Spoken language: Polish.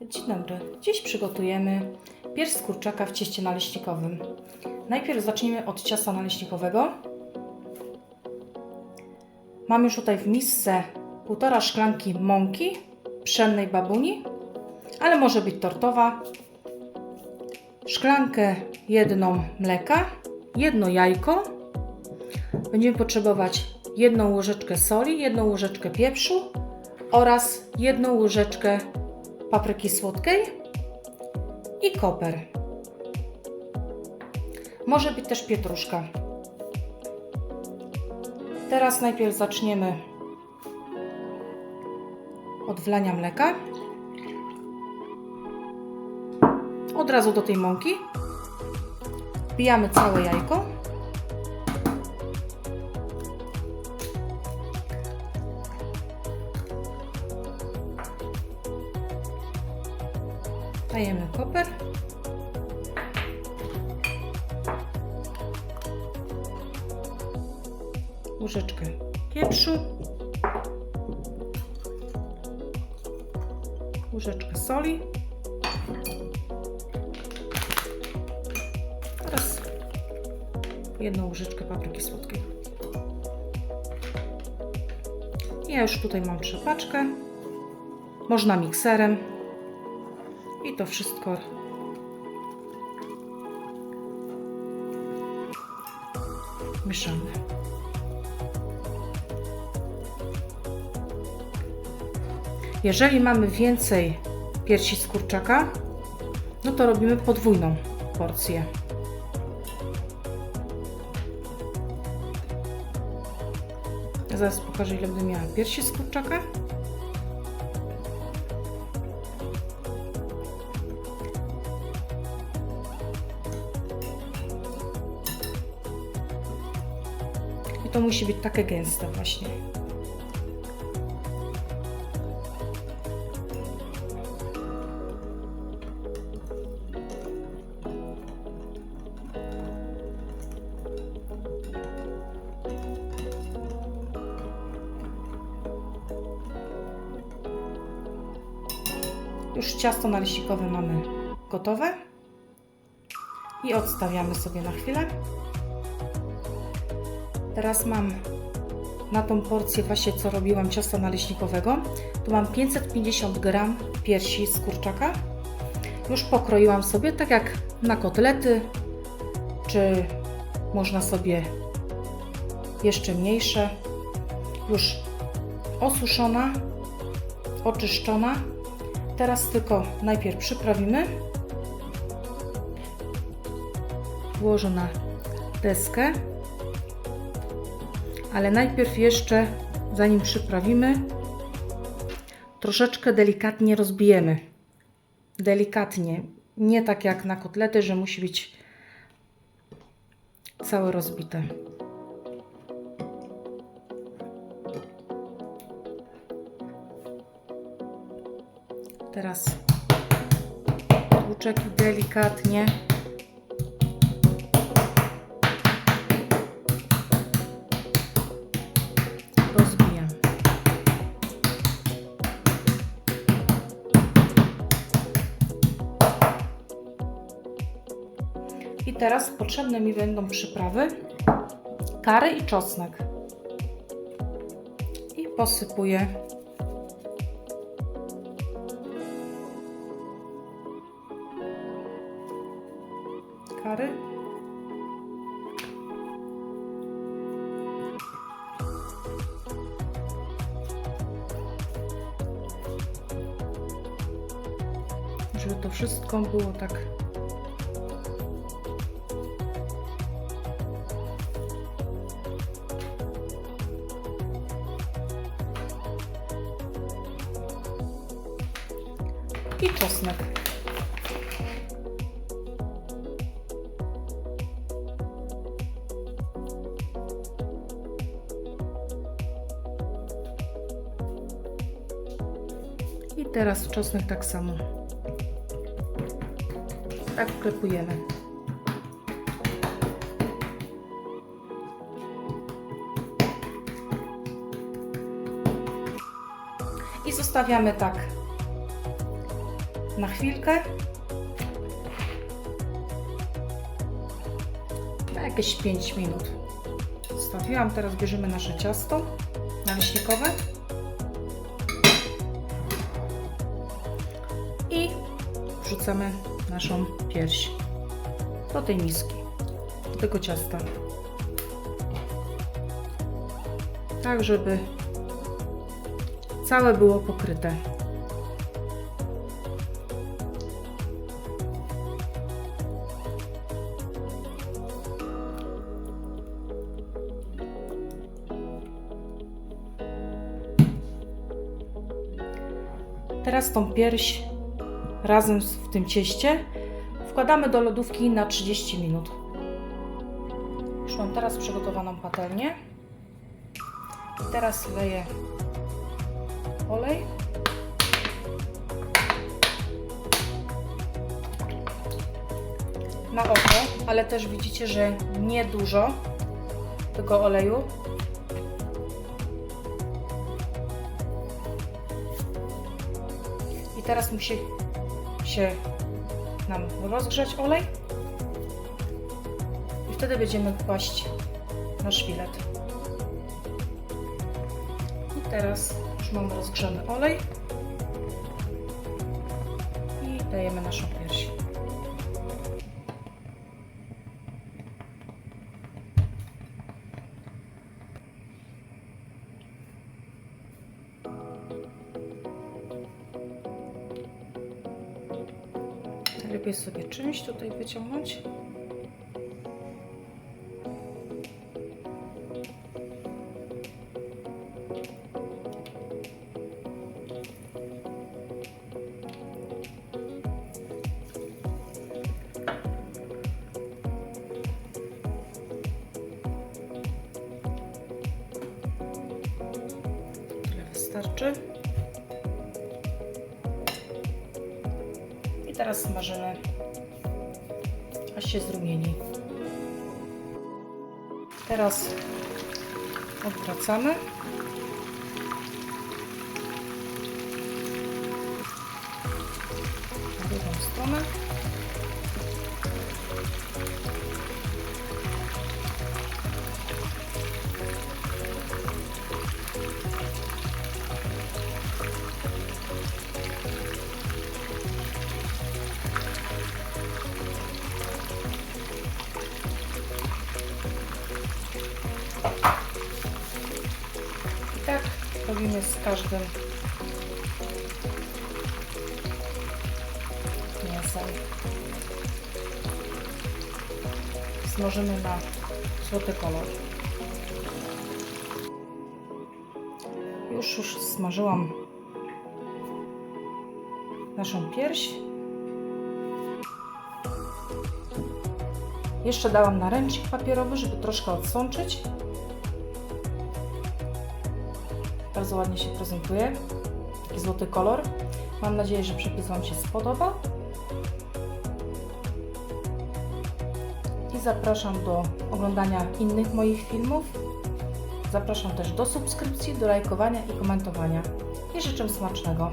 Dzień dobry. Dziś przygotujemy pierś z kurczaka w cieście naleśnikowym. Najpierw zaczniemy od ciasta naleśnikowego. Mam już tutaj w misce półtora szklanki mąki pszennej babuni, ale może być tortowa. Szklankę jedną mleka, jedno jajko. Będziemy potrzebować jedną łyżeczkę soli, jedną łyżeczkę pieprzu oraz jedną łyżeczkę papryki słodkiej i koper. Może być też pietruszka. Teraz najpierw zaczniemy od wlania mleka. Od razu do tej mąki wbijamy całe jajko. Dajemy koper. Łyżeczkę pieprzu. Łyżeczkę soli. Teraz jedną łyżeczkę papryki słodkiej. Ja już tutaj mam trzepaczkę. Można mikserem. I to wszystko mieszamy. Jeżeli mamy więcej piersi z kurczaka, no to robimy podwójną porcję. Zaraz pokażę ile będę miała piersi z kurczaka. To musi być takie gęste właśnie. Już ciasto naleśnikowe mamy gotowe. I odstawiamy sobie na chwilę. Teraz mam na tą porcję właśnie co robiłam ciasta naleśnikowego. Tu mam 550 gram piersi z kurczaka. Już pokroiłam sobie tak jak na kotlety, czy można sobie jeszcze mniejsze. Już osuszona, oczyszczona. Teraz tylko najpierw przyprawimy. Włożę na deskę ale najpierw jeszcze, zanim przyprawimy, troszeczkę delikatnie rozbijemy. Delikatnie, nie tak jak na kotlety, że musi być całe rozbite. Teraz tłuczek delikatnie I teraz potrzebne mi będą przyprawy, kary i czosnek. I posypuję kary. żeby to wszystko było tak i czosnek. I teraz czosnek tak samo. Tak wklepujemy. I zostawiamy tak na chwilkę. Na jakieś 5 minut. Zostawiłam, teraz bierzemy nasze ciasto naleśnikowe. I wrzucamy naszą pierś do tej miski, do tego ciasta. Tak, żeby całe było pokryte. Teraz tą pierś razem w tym cieście wkładamy do lodówki na 30 minut. Już mam teraz przygotowaną patelnię. Teraz leję olej. Na oko, ale też widzicie, że nie dużo tego oleju. Teraz musi się nam rozgrzać olej. I wtedy będziemy kłaść nasz filet. I teraz już mamy rozgrzany olej. I dajemy naszą Lepiej sobie czymś tutaj wyciągnąć. Wystarczy. Teraz smażymy, aż się zrumieni. Teraz odwracamy. Na drugą stronę. Robimy z każdym mięsem. Smażymy na złoty kolor. Już, już smażyłam naszą pierś. Jeszcze dałam na ręcznik papierowy, żeby troszkę odsączyć. Bardzo ładnie się prezentuje. Taki złoty kolor. Mam nadzieję, że przepis Wam się spodoba. I zapraszam do oglądania innych moich filmów. Zapraszam też do subskrypcji, do lajkowania i komentowania. I życzę smacznego.